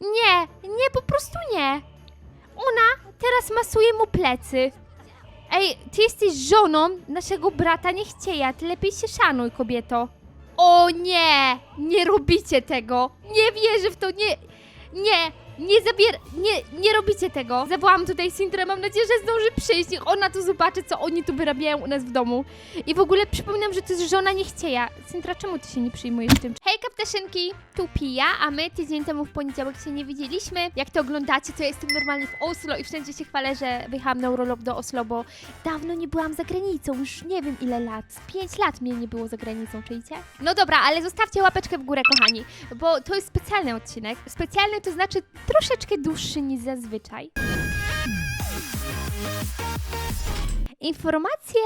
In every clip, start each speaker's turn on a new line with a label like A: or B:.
A: Nie, nie, po prostu nie. Ona teraz masuje mu plecy. Ej, ty jesteś żoną naszego brata Niechcieja, ty lepiej się szanuj, kobieto. O nie, nie robicie tego. Nie wierzę w to, nie, nie, nie zabier... Nie, nie robicie tego. Zawołam tutaj Sintrę, mam nadzieję, że zdąży przyjść. Niech ona tu zobaczy, co oni tu wyrabiają u nas w domu. I w ogóle przypominam, że to jest żona Niechcieja. Sintra, czemu ty się nie przyjmujesz tym? Hejka, ptaszynki! Tu Pija, a my tydzień temu w poniedziałek się nie widzieliśmy. Jak to oglądacie, to ja jestem normalnie w Oslo i wszędzie się chwalę, że wyjechałam na urlop do Oslo, bo dawno nie byłam za granicą, już nie wiem ile lat. Z pięć lat mnie nie było za granicą, czujecie? No dobra, ale zostawcie łapeczkę w górę, kochani, bo to jest specjalny odcinek. Specjalny to znaczy troszeczkę dłuższy niż zazwyczaj. Informacje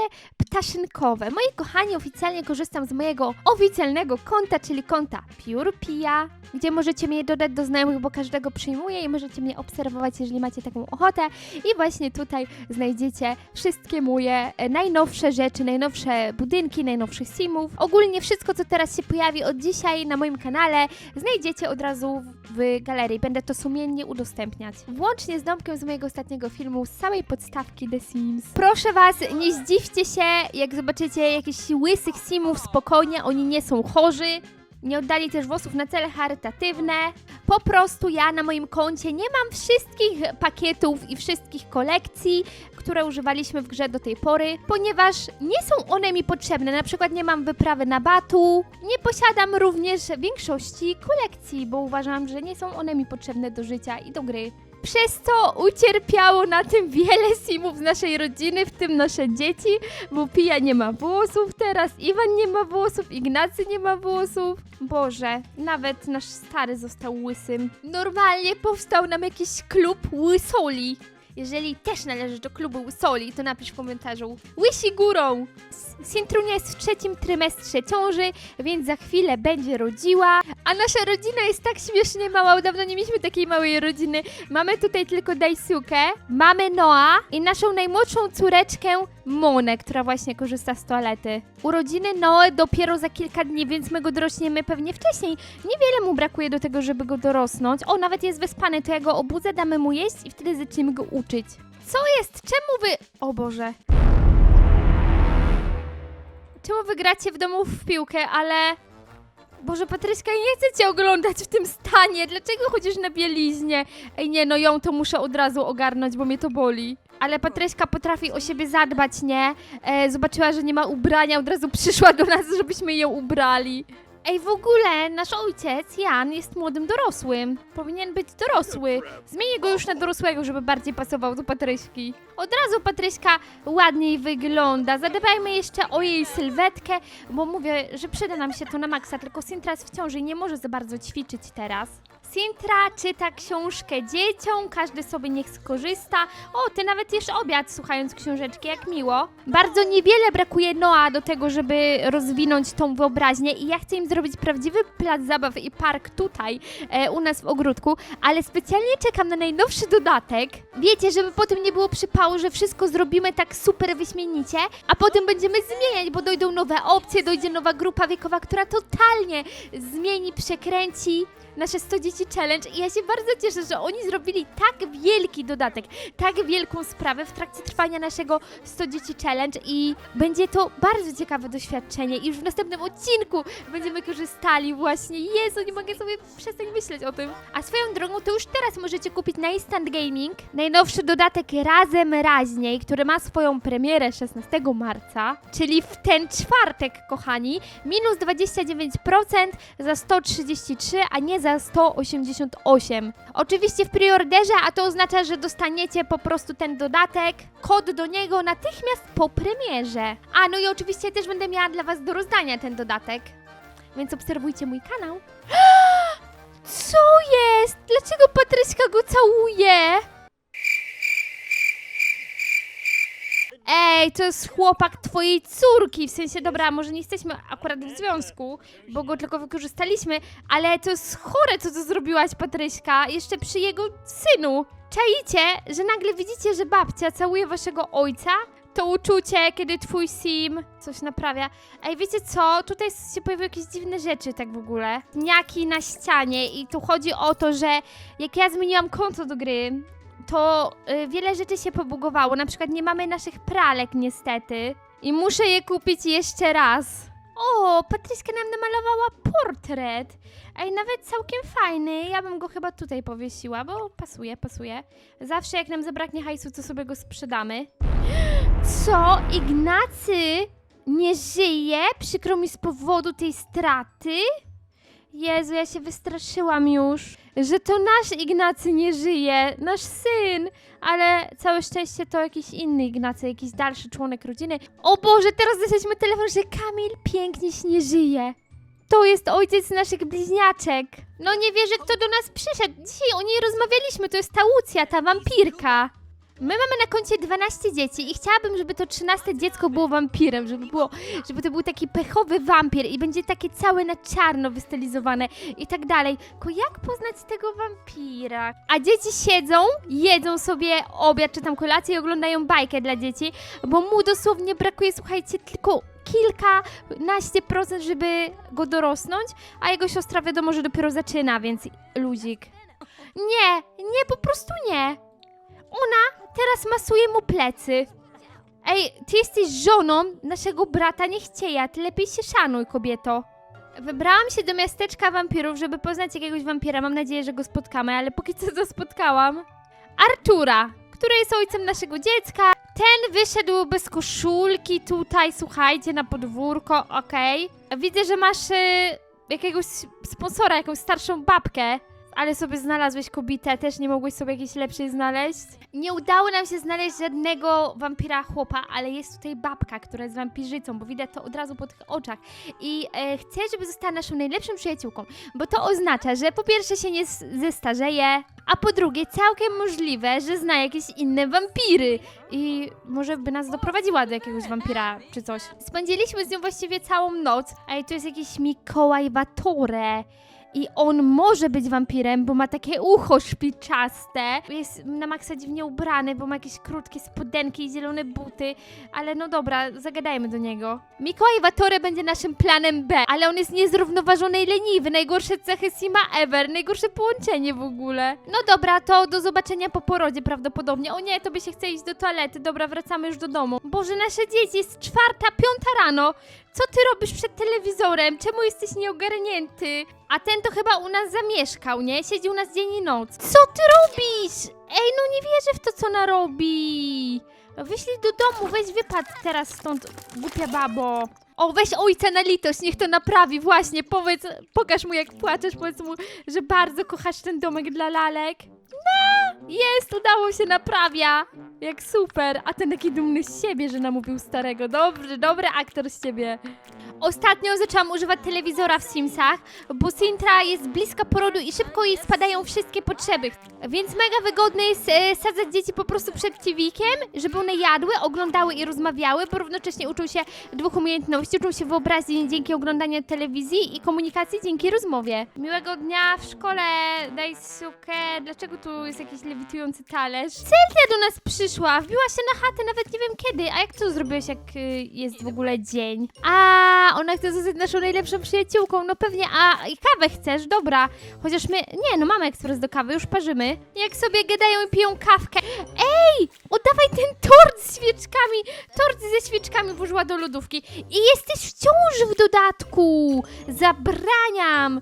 A: ptaszynkowe. Moi kochani, oficjalnie korzystam z mojego oficjalnego konta, czyli konta PurePia, gdzie możecie mnie dodać do znajomych, bo każdego przyjmuję i możecie mnie obserwować, jeżeli macie taką ochotę. I właśnie tutaj znajdziecie wszystkie moje e, najnowsze rzeczy, najnowsze budynki, najnowszych simów. Ogólnie wszystko, co teraz się pojawi od dzisiaj na moim kanale, znajdziecie od razu w galerii. Będę to sumiennie udostępniać. Włącznie z domkiem z mojego ostatniego filmu, z samej podstawki The Sims. Proszę Was, nie zdziwcie się, jak zobaczycie jakichś łysych simów, spokojnie, oni nie są chorzy. Nie oddali też włosów na cele charytatywne. Po prostu ja na moim koncie nie mam wszystkich pakietów i wszystkich kolekcji, które używaliśmy w grze do tej pory, ponieważ nie są one mi potrzebne. Na przykład nie mam wyprawy na Batu, nie posiadam również większości kolekcji, bo uważam, że nie są one mi potrzebne do życia i do gry. Przez co ucierpiało na tym wiele simów z naszej rodziny, w tym nasze dzieci, bo Pija nie ma włosów teraz, Iwan nie ma włosów, Ignacy nie ma włosów. Boże, nawet nasz stary został łysym. Normalnie powstał nam jakiś klub łysoli. Jeżeli też należysz do klubu łysoli, to napisz w komentarzu Łysi górą! Sintrunia jest w trzecim trymestrze ciąży, więc za chwilę będzie rodziła. A nasza rodzina jest tak śmiesznie mała, dawno nie mieliśmy takiej małej rodziny. Mamy tutaj tylko Daisuke, mamy Noa i naszą najmłodszą córeczkę Monę, która właśnie korzysta z toalety. Urodziny Noe dopiero za kilka dni, więc my go dorośniemy pewnie wcześniej. Niewiele mu brakuje do tego, żeby go dorosnąć. O, nawet jest wyspany, to ja go obudzę, damy mu jeść i wtedy zaczniemy go uczyć. Co jest? Czemu wy... O Boże. Czemu wy gracie w domu w piłkę, ale... Boże, Patryśka, nie chcę cię oglądać w tym stanie. Dlaczego chodzisz na bieliźnie? Ej, nie, no ją to muszę od razu ogarnąć, bo mnie to boli. Ale Patryśka potrafi o siebie zadbać, nie? E, zobaczyła, że nie ma ubrania, od razu przyszła do nas, żebyśmy ją ubrali. Ej, w ogóle nasz ojciec, Jan, jest młodym dorosłym. Powinien być dorosły. Zmienię go już na dorosłego, żeby bardziej pasował do Patryśki. Od razu Patryśka ładniej wygląda. Zadbajmy jeszcze o jej sylwetkę, bo mówię, że przyda nam się to na maksa, tylko Sintra jest w ciąży i nie może za bardzo ćwiczyć teraz. Sintra czyta książkę dzieciom, każdy sobie niech skorzysta. O, ty nawet jesz obiad słuchając książeczki, jak miło. Bardzo niewiele brakuje Noa do tego, żeby rozwinąć tą wyobraźnię i ja chcę im zrobić prawdziwy plac zabaw i park tutaj, e, u nas w ogródku, ale specjalnie czekam na najnowszy dodatek. Wiecie, żeby potem nie było przypału, że wszystko zrobimy tak super wyśmienicie, a potem będziemy zmieniać, bo dojdą nowe opcje, dojdzie nowa grupa wiekowa, która totalnie zmieni, przekręci nasze 100 dzieci challenge i ja się bardzo cieszę, że oni zrobili tak wielki dodatek, tak wielką sprawę w trakcie trwania naszego 100 dzieci challenge i będzie to bardzo ciekawe doświadczenie i już w następnym odcinku będziemy korzystali właśnie. Jezu, nie mogę sobie przestać myśleć o tym. A swoją drogą to już teraz możecie kupić na Instant Gaming najnowszy dodatek Razem Raźniej, który ma swoją premierę 16 marca, czyli w ten czwartek, kochani, minus 29% za 133, a nie za 188. Oczywiście w preorderze, a to oznacza, że dostaniecie po prostu ten dodatek, kod do niego natychmiast po premierze. A no i oczywiście też będę miała dla Was do rozdania ten dodatek, więc obserwujcie mój kanał. Co jest? Dlaczego Patryśka go całuje? Ej, to jest chłopak twojej córki, w sensie, dobra, może nie jesteśmy akurat w związku, bo go tylko wykorzystaliśmy, ale to jest chore, co to zrobiłaś, Patryśka, jeszcze przy jego synu. Czaicie, że nagle widzicie, że babcia całuje waszego ojca? to uczucie, kiedy twój sim coś naprawia. Ej, wiecie co? Tutaj się pojawiły jakieś dziwne rzeczy tak w ogóle. Niaki na ścianie i tu chodzi o to, że jak ja zmieniłam konto do gry, to y, wiele rzeczy się pobugowało. Na przykład nie mamy naszych pralek niestety. I muszę je kupić jeszcze raz. O, Patryska nam namalowała portret. Ej, nawet całkiem fajny. Ja bym go chyba tutaj powiesiła, bo pasuje, pasuje. Zawsze jak nam zabraknie hajsu, to sobie go sprzedamy. Co? Ignacy nie żyje? Przykro mi z powodu tej straty? Jezu, ja się wystraszyłam już, że to nasz Ignacy nie żyje, nasz syn, ale całe szczęście to jakiś inny Ignacy, jakiś dalszy członek rodziny. O Boże, teraz dostaliśmy telefon, że Kamil pięknie nie żyje. To jest ojciec naszych bliźniaczek. No nie wierzę, kto do nas przyszedł. Dzisiaj o niej rozmawialiśmy, to jest ta Łucja, ta wampirka. My mamy na koncie 12 dzieci i chciałabym, żeby to 13 dziecko było wampirem, żeby było, żeby to był taki pechowy wampir i będzie takie całe na czarno wystylizowane i tak dalej. Tylko jak poznać tego wampira? A dzieci siedzą, jedzą sobie obiad czy tam kolację i oglądają bajkę dla dzieci, bo mu dosłownie brakuje, słuchajcie, tylko kilkanaście procent, żeby go dorosnąć, a jego siostra wiadomo, że dopiero zaczyna, więc luzik. Nie, nie, po prostu nie. Ona teraz masuje mu plecy. Ej, ty jesteś żoną naszego brata Niechcieja, ty lepiej się szanuj, kobieto. Wybrałam się do miasteczka wampirów, żeby poznać jakiegoś wampira. Mam nadzieję, że go spotkamy, ale póki co to spotkałam. Artura, który jest ojcem naszego dziecka. Ten wyszedł bez koszulki tutaj, słuchajcie, na podwórko, okej. Widzę, że masz y, jakiegoś sponsora, jakąś starszą babkę. Ale sobie znalazłeś kobietę, też nie mogłeś sobie jakiejś lepszej znaleźć? Nie udało nam się znaleźć żadnego wampira chłopa, ale jest tutaj babka, która jest wampirzycą, bo widać to od razu po tych oczach. I e, chcę, żeby została naszą najlepszą przyjaciółką, bo to oznacza, że po pierwsze się nie zestarzeje, a po drugie całkiem możliwe, że zna jakieś inne wampiry i może by nas doprowadziła do jakiegoś wampira czy coś. Spędziliśmy z nią właściwie całą noc, a tu jest jakiś Mikołaj Watore. I on może być wampirem, bo ma takie ucho szpiczaste. Jest na maksa dziwnie ubrany, bo ma jakieś krótkie spodenki i zielone buty. Ale no dobra, zagadajmy do niego. Mikołaj Watore będzie naszym planem B, ale on jest niezrównoważony i leniwy. Najgorsze cechy Sima ever, najgorsze połączenie w ogóle. No dobra, to do zobaczenia po porodzie prawdopodobnie. O nie, to by się chce iść do toalety. Dobra, wracamy już do domu. Boże, nasze dzieci, jest czwarta, piąta rano. Co ty robisz przed telewizorem? Czemu jesteś nieogarnięty? A ten to chyba u nas zamieszkał, nie? Siedzi u nas dzień i noc. Co ty robisz? Ej, no nie wierzę w to, co ona robi. Wyślij do domu, weź wypad teraz stąd, głupia babo. O, weź ojca na litość, niech to naprawi, właśnie, powiedz, pokaż mu jak płaczesz, powiedz mu, że bardzo kochasz ten domek dla lalek. No, jest, udało się, naprawia. Jak super, a ten taki dumny z siebie, że namówił starego. Dobrze, dobry aktor z ciebie. Ostatnio zaczęłam używać telewizora w Simsach, bo Sintra jest bliska porodu i szybko jej spadają wszystkie potrzeby. Więc mega wygodne jest e, sadzać dzieci po prostu przed TV-kiem, żeby one jadły, oglądały i rozmawiały, bo równocześnie uczą się dwóch umiejętności. Uczą się wyobraźni dzięki oglądaniu telewizji i komunikacji dzięki rozmowie. Miłego dnia w szkole, daj sukę. Dlaczego tu jest jakiś lewitujący talerz? Cynthia do nas przyszła, wbiła się na chatę, nawet nie wiem kiedy. A jak to zrobiłeś, jak y, jest w ogóle dzień? A, ona chce zostać naszą najlepszą przyjaciółką, no pewnie, a i kawę chcesz, dobra. Chociaż my, nie, no mamy ekspres do kawy, już parzymy. Jak sobie gadają i piją kawkę. Ej, oddawaj ten tort z świeczkami. Tort ze świeczkami włożyła do lodówki. I jesteś w ciąży w dodatku. Zabraniam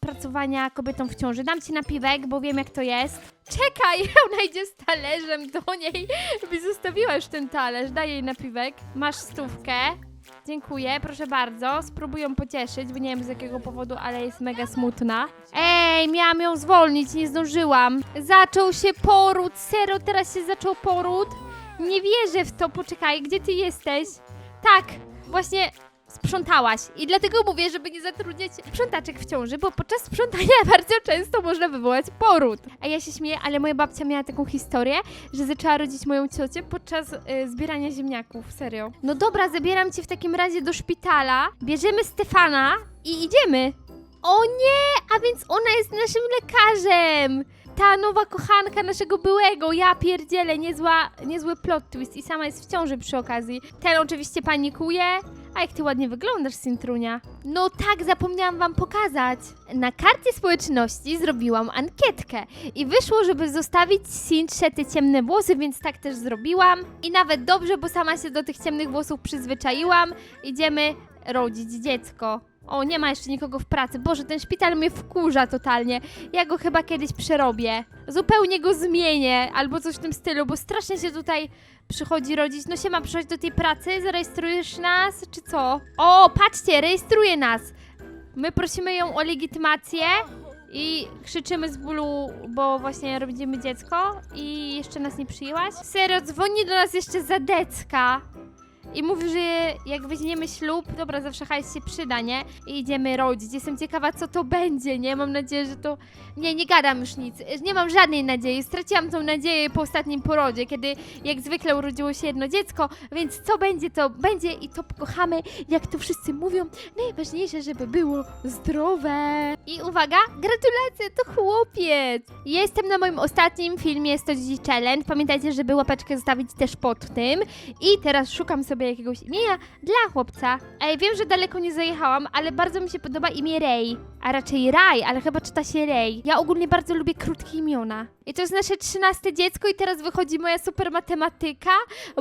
A: pracowania kobietą w ciąży. Dam ci napiwek, bo wiem jak to jest. Czekaj, ona idzie z talerzem do niej. By zostawiła już ten talerz. Daj jej napiwek. Masz stówkę. Dziękuję, proszę bardzo. Spróbuję ją pocieszyć, bo nie wiem z jakiego powodu, ale jest mega smutna. Ej, miałam ją zwolnić, nie zdążyłam. Zaczął się poród, serio, teraz się zaczął poród. Nie wierzę w to, poczekaj, gdzie ty jesteś? Tak, właśnie sprzątałaś i dlatego mówię, żeby nie zatrudniać sprzątaczek w ciąży, bo podczas sprzątania bardzo często można wywołać poród. A ja się śmieję, ale moja babcia miała taką historię, że zaczęła rodzić moją ciocię podczas y, zbierania ziemniaków, serio. No dobra, zabieram cię w takim razie do szpitala, bierzemy Stefana i idziemy. O nie, a więc ona jest naszym lekarzem. ta nowa kochanka naszego byłego, ja pierdzielę, niezła, niezły plot twist i sama jest w ciąży przy okazji. Ten oczywiście panikuje, a jak ty ładnie wyglądasz, Sintrunia. No tak, zapomniałam wam pokazać. Na karcie społeczności zrobiłam ankietkę i wyszło, żeby zostawić Sintrze te ciemne włosy, więc tak też zrobiłam. I nawet dobrze, bo sama się do tych ciemnych włosów przyzwyczaiłam. Idziemy rodzić dziecko. O, nie ma jeszcze nikogo w pracy. Boże, ten szpital mnie wkurza totalnie. Ja go chyba kiedyś przerobię. Zupełnie go zmienię, albo coś w tym stylu, bo strasznie się tutaj przychodzi rodzić. No się ma przychodzić do tej pracy, zarejestrujesz nas, czy co? O, patrzcie, rejestruje nas. My prosimy ją o legitymację i krzyczymy z bólu, bo właśnie rodzimy dziecko i jeszcze nas nie przyjęłaś. Serio, dzwoni do nas jeszcze Zadecka. I mówi, że jak weźmiemy ślub, dobra, zawsze hajs się przyda, nie? I idziemy rodzić. Jestem ciekawa, co to będzie, nie? Mam nadzieję, że to... Nie, nie gadam już nic. Nie mam żadnej nadziei. Straciłam tą nadzieję po ostatnim porodzie, kiedy jak zwykle urodziło się jedno dziecko, więc co będzie, to będzie i to pokochamy, jak to wszyscy mówią. Najważniejsze, żeby było zdrowe. I uwaga, gratulacje, to chłopiec! Jestem na moim ostatnim filmie 100 dzieci challenge. Pamiętajcie, żeby łapeczkę zostawić też pod tym. I teraz szukam sobie jakiegoś imienia dla chłopca. Ej, wiem, że daleko nie zajechałam, ale bardzo mi się podoba imię Ray. A raczej Raj, ale chyba czyta się Ray. Ja ogólnie bardzo lubię krótkie imiona. I to jest nasze trzynaste dziecko i teraz wychodzi moja super matematyka,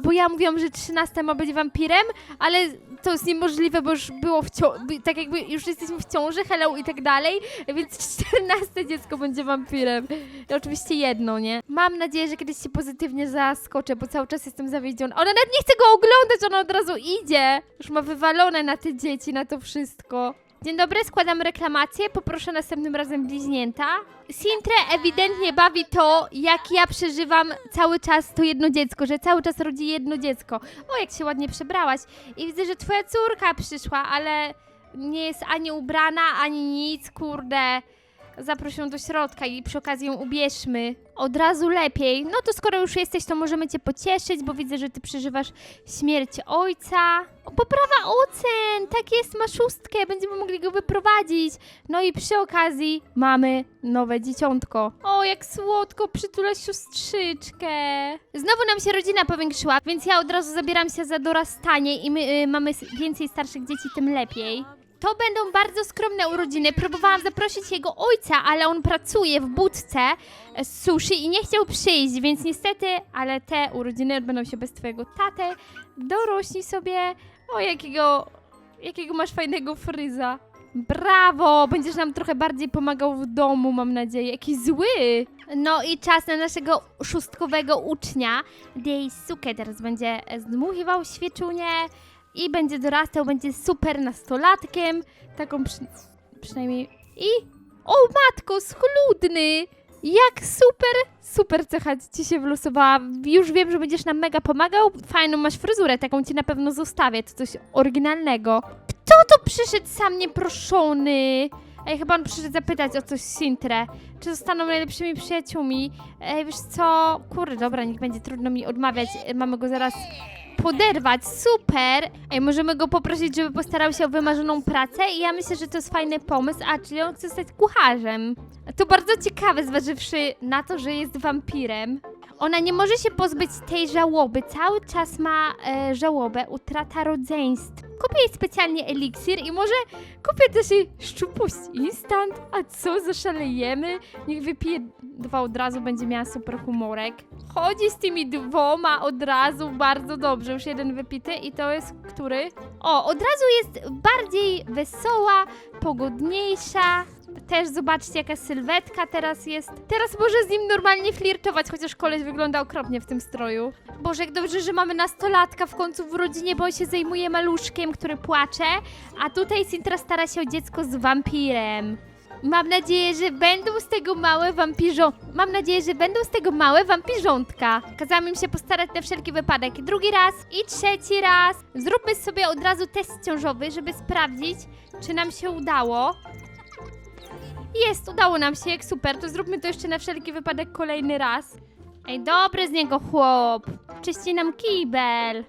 A: bo ja mówiłam, że trzynaste ma być wampirem, ale to jest niemożliwe, bo już było w ciąży, tak jakby już jesteśmy w ciąży, hello i tak dalej, więc czternaste dziecko będzie wampirem. I oczywiście jedno, nie? Mam nadzieję, że kiedyś się pozytywnie zaskoczę, bo cały czas jestem zawiedziona. Ona nawet nie chce go oglądać, ona od razu idzie. Już ma wywalone na te dzieci, na to wszystko. Dzień dobry, składam reklamację. Poproszę następnym razem bliźnięta. Sintre ewidentnie bawi to, jak ja przeżywam cały czas to jedno dziecko, że cały czas rodzi jedno dziecko. O, jak się ładnie przebrałaś. I widzę, że twoja córka przyszła, ale nie jest ani ubrana, ani nic, kurde. Zaproś ją do środka i przy okazji ją ubierzmy. Od razu lepiej. No to skoro już jesteś, to możemy cię pocieszyć, bo widzę, że ty przeżywasz śmierć ojca. O, poprawa ocen! Tak jest, ma szóstkę, będziemy mogli go wyprowadzić. No i przy okazji mamy nowe dzieciątko. O, jak słodko, przytula siostrzyczkę. Znowu nam się rodzina powiększyła, więc ja od razu zabieram się za dorastanie i my y, mamy więcej starszych dzieci, tym lepiej. To będą bardzo skromne urodziny. Próbowałam zaprosić jego ojca, ale on pracuje w budce e, z sushi i nie chciał przyjść, więc niestety, ale te urodziny odbędą się bez twojego taty. Dorośnij sobie. O, jakiego, jakiego masz fajnego fryza. Brawo! Będziesz nam trochę bardziej pomagał w domu, mam nadzieję. Jaki zły! No i czas na naszego szóstkowego ucznia. Dejsuke teraz będzie zdmuchiwał świeczunię i będzie dorastał, będzie super nastolatkiem. Taką przy... przynajmniej... I... O matko, schludny! Jak super, super cecha ci się wylosowała. Już wiem, że będziesz nam mega pomagał. Fajną masz fryzurę, taką ci na pewno zostawię. To coś oryginalnego. Kto to przyszedł sam nieproszony? Ej, chyba on przyszedł zapytać o coś Sintrę. Czy zostaną najlepszymi przyjaciółmi? Ej, wiesz co? Kurde, dobra, niech będzie trudno mi odmawiać. Mamy go zaraz poderwać. Super! Ej, możemy go poprosić, żeby postarał się o wymarzoną pracę i ja myślę, że to jest fajny pomysł. A, czyli on chce zostać kucharzem. To bardzo ciekawe, zważywszy na to, że jest wampirem. Ona nie może się pozbyć tej żałoby. Cały czas ma e, żałobę, utrata rodzeństw. Kupię jej specjalnie eliksir i może kupię też jej szczupość instant. A co, zaszalejemy? Niech wypije dwa od razu, będzie miała super humorek. Chodzi z tymi dwoma od razu bardzo dobrze. Już jeden wypity i to jest który? O, od razu jest bardziej wesoła, pogodniejsza. Też zobaczcie, jaka sylwetka teraz jest. Teraz może z nim normalnie flirtować, chociaż koleś wygląda okropnie w tym stroju. Boże, jak dobrze, że mamy nastolatka w końcu w rodzinie, bo on się zajmuje maluszkiem, który płacze, a tutaj Sintra stara się o dziecko z wampirem. Mam nadzieję, że będą z tego małe wampirzo... Mam nadzieję, że będą z tego małe wampirzątka. Kazałam im się postarać na wszelki wypadek. Drugi raz i trzeci raz. Zróbmy sobie od razu test ciążowy, żeby sprawdzić, czy nam się udało. Jest, udało nam się, jak super. To zróbmy to jeszcze na wszelki wypadek kolejny raz. Ej, dobry z niego chłop. Czyści nam kibel.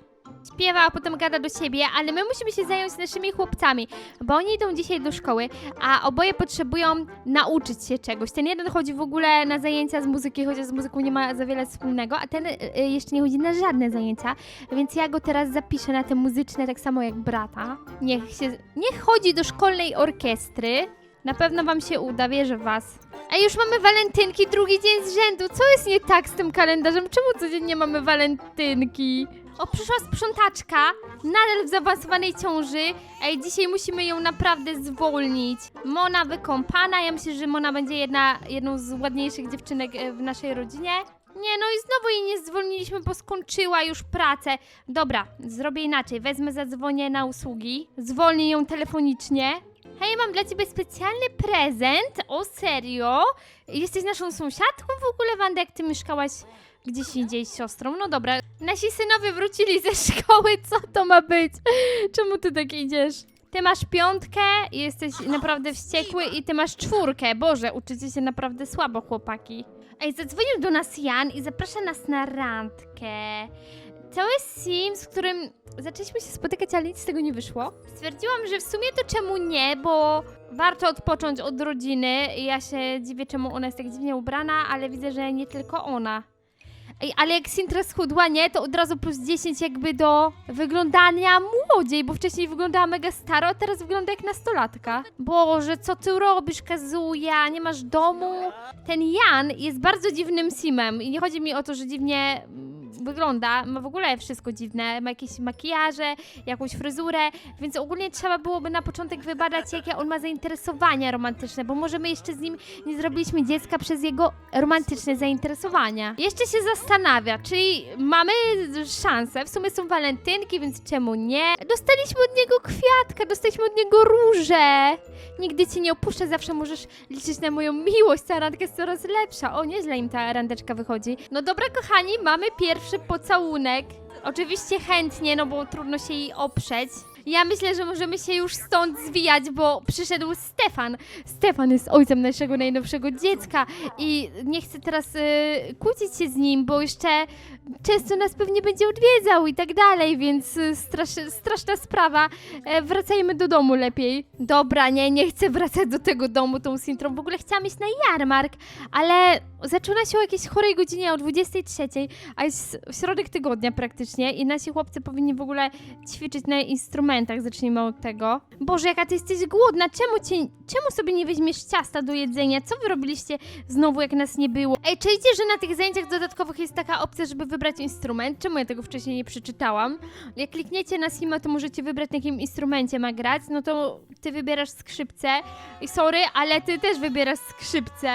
A: śpiewa, a potem gada do siebie, ale my musimy się zająć naszymi chłopcami, bo oni idą dzisiaj do szkoły, a oboje potrzebują nauczyć się czegoś. Ten jeden chodzi w ogóle na zajęcia z muzyki, chociaż z muzyką nie ma za wiele wspólnego, a ten y, y, jeszcze nie chodzi na żadne zajęcia, więc ja go teraz zapiszę na te muzyczne, tak samo jak brata. Niech się, niech chodzi do szkolnej orkiestry. Na pewno wam się uda, wierzę w was. A już mamy walentynki drugi dzień z rzędu. Co jest nie tak z tym kalendarzem? Czemu codziennie mamy walentynki? O, przyszła sprzątaczka, nadal w zaawansowanej ciąży. Ej, dzisiaj musimy ją naprawdę zwolnić. Mona wykąpana, ja myślę, że Mona będzie jedna, jedną z ładniejszych dziewczynek e, w naszej rodzinie. Nie, no i znowu jej nie zwolniliśmy, bo skończyła już pracę. Dobra, zrobię inaczej. Wezmę, zadzwonię na usługi, zwolnię ją telefonicznie. Hej, mam dla ciebie specjalny prezent. O serio? Jesteś naszą sąsiadką w ogóle, Wanda, jak ty mieszkałaś gdzieś indziej z siostrą. No dobra. Nasi synowie wrócili ze szkoły. Co to ma być? Czemu ty tak idziesz? Ty masz piątkę i jesteś naprawdę wściekły i ty masz czwórkę. Boże, uczycie się naprawdę słabo, chłopaki. Ej, zadzwonił do nas Jan i zaprasza nas na randkę. Jest sim, z którym zaczęliśmy się spotykać, ale nic z tego nie wyszło. Stwierdziłam, że w sumie to czemu nie, bo warto odpocząć od rodziny. Ja się dziwię, czemu ona jest tak dziwnie ubrana, ale widzę, że nie tylko ona. Ale jak Sintra schudła, nie, to od razu plus 10 jakby do wyglądania młodziej, bo wcześniej wyglądała mega staro, a teraz wygląda jak nastolatka. Boże, co ty robisz, Kazuya? Nie masz domu? Ten Jan jest bardzo dziwnym simem i nie chodzi mi o to, że dziwnie wygląda, ma w ogóle wszystko dziwne, ma jakieś makijaże, jakąś fryzurę, więc ogólnie trzeba byłoby na początek wybadać, jakie on ma zainteresowania romantyczne, bo może my jeszcze z nim nie zrobiliśmy dziecka przez jego romantyczne zainteresowania. Jeszcze się zastanawia, czyli mamy szansę, w sumie są walentynki, więc czemu nie? Dostaliśmy od niego kwiatka, dostaliśmy od niego róże. Nigdy cię nie opuszczę, zawsze możesz liczyć na moją miłość, ta randka jest coraz lepsza. O, nieźle im ta randeczka wychodzi. No dobra, kochani, mamy pierwszy pocałunek. Oczywiście chętnie, no bo trudno się jej oprzeć. Ja myślę, że możemy się już stąd zwijać, bo przyszedł Stefan. Stefan jest ojcem naszego najnowszego dziecka i nie chcę teraz y, kłócić się z nim, bo jeszcze często nas pewnie będzie odwiedzał i tak dalej, więc y, strasz, straszna sprawa. E, wracajmy do domu lepiej. Dobra, nie, nie chcę wracać do tego domu tą Sintrą. W ogóle chciałam iść na jarmark, ale zaczyna się o jakiejś chorej godzinie o 23, a jest środek tygodnia praktycznie i nasi chłopcy powinni w ogóle ćwiczyć na instrumentach. Zacznijmy od tego. Boże, jaka ty jesteś głodna. Czemu, cię, czemu sobie nie weźmiesz ciasta do jedzenia? Co wy robiliście znowu, jak nas nie było? Ej, czujecie, że na tych zajęciach dodatkowych jest taka opcja, żeby wybrać instrument? Czemu ja tego wcześniej nie przeczytałam? Jak klikniecie na Sima, to możecie wybrać, na jakim instrumencie ma grać. No to ty wybierasz skrzypce. I sorry, ale ty też wybierasz skrzypce.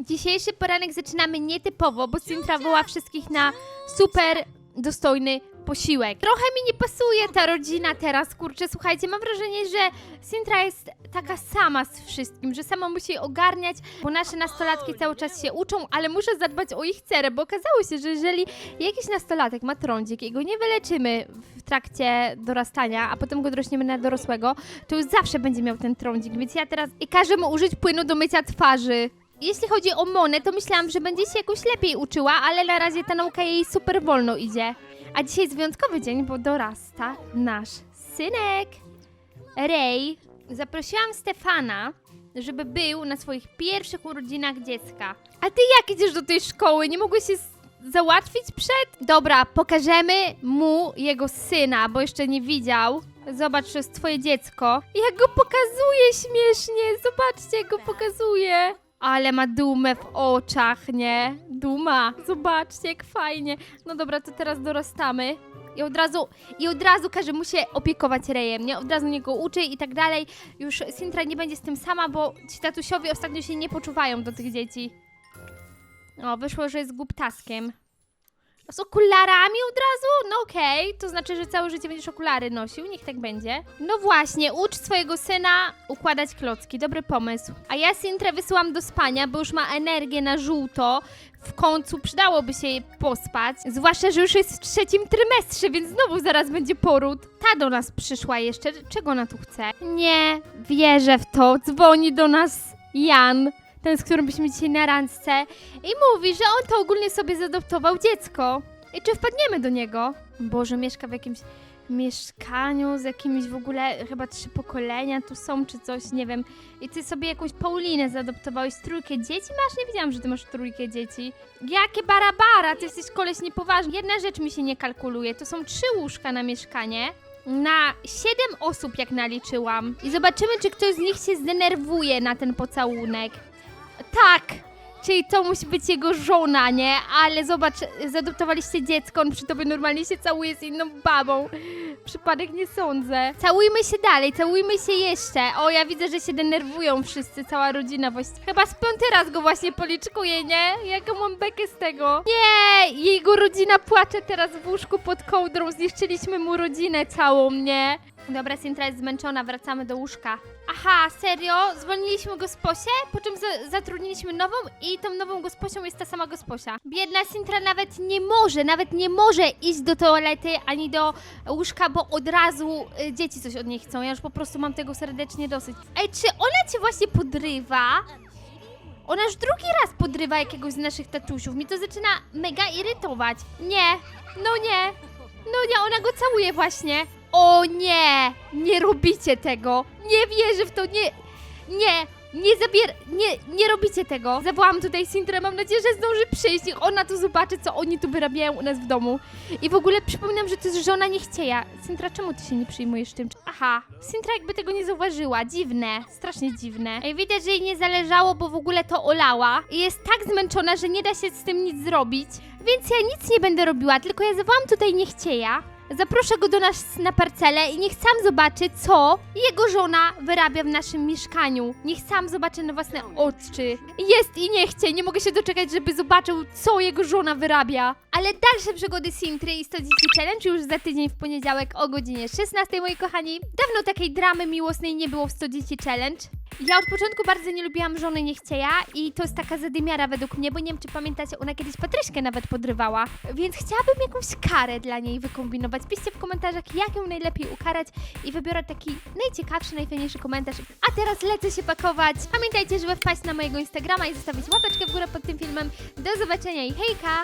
A: Dzisiejszy poranek zaczynamy nietypowo, bo Sintra woła wszystkich na super dostojny posiłek. Trochę mi nie pasuje ta rodzina teraz, kurczę, słuchajcie, mam wrażenie, że Sintra jest taka sama z wszystkim, że sama musi ogarniać, bo nasze nastolatki cały czas się uczą, ale muszę zadbać o ich cerę, bo okazało się, że jeżeli jakiś nastolatek ma trądzik i go nie wyleczymy w trakcie dorastania, a potem go dorośniemy na dorosłego, to już zawsze będzie miał ten trądzik, więc ja teraz i każę mu użyć płynu do mycia twarzy. Jeśli chodzi o Monę, to myślałam, że będzie się jakoś lepiej uczyła, ale na razie ta nauka jej super wolno idzie. A dzisiaj jest wyjątkowy dzień, bo dorasta nasz synek. Ray. Zaprosiłam Stefana, żeby był na swoich pierwszych urodzinach dziecka. A ty jak idziesz do tej szkoły? Nie mogłeś się załatwić przed? Dobra, pokażemy mu jego syna, bo jeszcze nie widział. Zobacz, to jest twoje dziecko. Jak go pokazuje śmiesznie, zobaczcie, jak go pokazuje. Ale ma dumę w oczach, nie? Duma. Zobaczcie, jak fajnie. No dobra, to teraz dorastamy. I od razu, i od razu każe mu się opiekować Rejem, nie? Od razu niego uczy i tak dalej. Już Sintra nie będzie z tym sama, bo ci tatusiowie ostatnio się nie poczuwają do tych dzieci. O, wyszło, że jest głuptaskiem. Z okularami od razu? No okej, to znaczy, że całe życie będziesz okulary nosił, niech tak będzie. No właśnie, ucz swojego syna układać klocki, dobry pomysł. A ja Sintrę wysyłam do spania, bo już ma energię na żółto. W końcu przydałoby się jej pospać. Zwłaszcza, że już jest w trzecim trymestrze, więc znowu zaraz będzie poród. Ta do nas przyszła jeszcze. Czego ona tu chce? Nie, wierzę w to. Dzwoni do nas Jan, ten, z którym byliśmy dzisiaj na randce. I mówi, że on to ogólnie sobie zadoptował dziecko. I czy wpadniemy do niego? Boże, mieszka w jakimś mieszkaniu z jakimiś w ogóle, chyba trzy pokolenia tu są czy coś, nie wiem. I ty sobie jakąś Paulinę zaadoptowałeś, trójkę dzieci masz? Nie wiedziałam, że ty masz trójkę dzieci. Jakie barabara, ty jesteś koleś niepoważny. Jedna rzecz mi się nie kalkuluje, to są trzy łóżka na mieszkanie. Na siedem osób, jak naliczyłam. I zobaczymy, czy ktoś z nich się zdenerwuje na ten pocałunek. Tak! Czyli to musi być jego żona, nie? Ale zobacz, zadoptowaliście dziecko, on przy tobie normalnie się całuje z inną babą. Przypadek nie sądzę. Całujmy się dalej, całujmy się jeszcze. O, ja widzę, że się denerwują wszyscy, cała rodzina właściwie. Chyba z piąty raz go właśnie policzkuję, nie? Jaką mam bekę z tego? Nie! Jego rodzina płacze teraz w łóżku pod kołdrą. Zniszczyliśmy mu rodzinę całą, nie? Dobra, Sintra jest zmęczona, wracamy do łóżka. Aha, serio? Zwolniliśmy gosposię, po czym za zatrudniliśmy nową i tą nową gosposią jest ta sama gosposia. Biedna Sintra nawet nie może, nawet nie może iść do toalety ani do łóżka, bo od razu y, dzieci coś od niej chcą. Ja już po prostu mam tego serdecznie dosyć. Ej, czy ona cię właśnie podrywa? Ona już drugi raz podrywa jakiegoś z naszych tatusiów. Mnie to zaczyna mega irytować. Nie, no nie, no nie, ona go całuje właśnie. O nie, nie robicie tego. Nie wierzę w to, nie, nie, nie zabier... Nie, nie robicie tego. Zawołam tutaj Sintrę, mam nadzieję, że zdąży przyjść. Niech ona tu zobaczy, co oni tu wyrabiają u nas w domu. I w ogóle przypominam, że to jest żona niechcieja. Sintra, czemu ty się nie przyjmujesz tym? Aha, Sintra jakby tego nie zauważyła. Dziwne, strasznie dziwne. Ej, widać, że jej nie zależało, bo w ogóle to olała. I jest tak zmęczona, że nie da się z tym nic zrobić. Więc ja nic nie będę robiła, tylko ja zawołam tutaj niechcieja. Zaproszę go do nas na parcelę i niech sam zobaczy, co jego żona wyrabia w naszym mieszkaniu. Niech sam zobaczy na własne oczy. Jest i nie chce, nie mogę się doczekać, żeby zobaczył, co jego żona wyrabia. Ale dalsze przygody Sintry i 100 dzieci challenge już za tydzień w poniedziałek o godzinie 16, moi kochani. Dawno takiej dramy miłosnej nie było w 100 dzieci challenge. Ja od początku bardzo nie lubiłam żony niechcieja i to jest taka zadymiara według mnie, bo nie wiem, czy pamiętacie, ona kiedyś Patryśkę nawet podrywała, więc chciałabym jakąś karę dla niej wykombinować. Piszcie w komentarzach, jak ją najlepiej ukarać i wybiorę taki najciekawszy, najfajniejszy komentarz. A teraz lecę się pakować. Pamiętajcie, żeby wpaść na mojego Instagrama i zostawić łapeczkę w górę pod tym filmem. Do zobaczenia i hejka!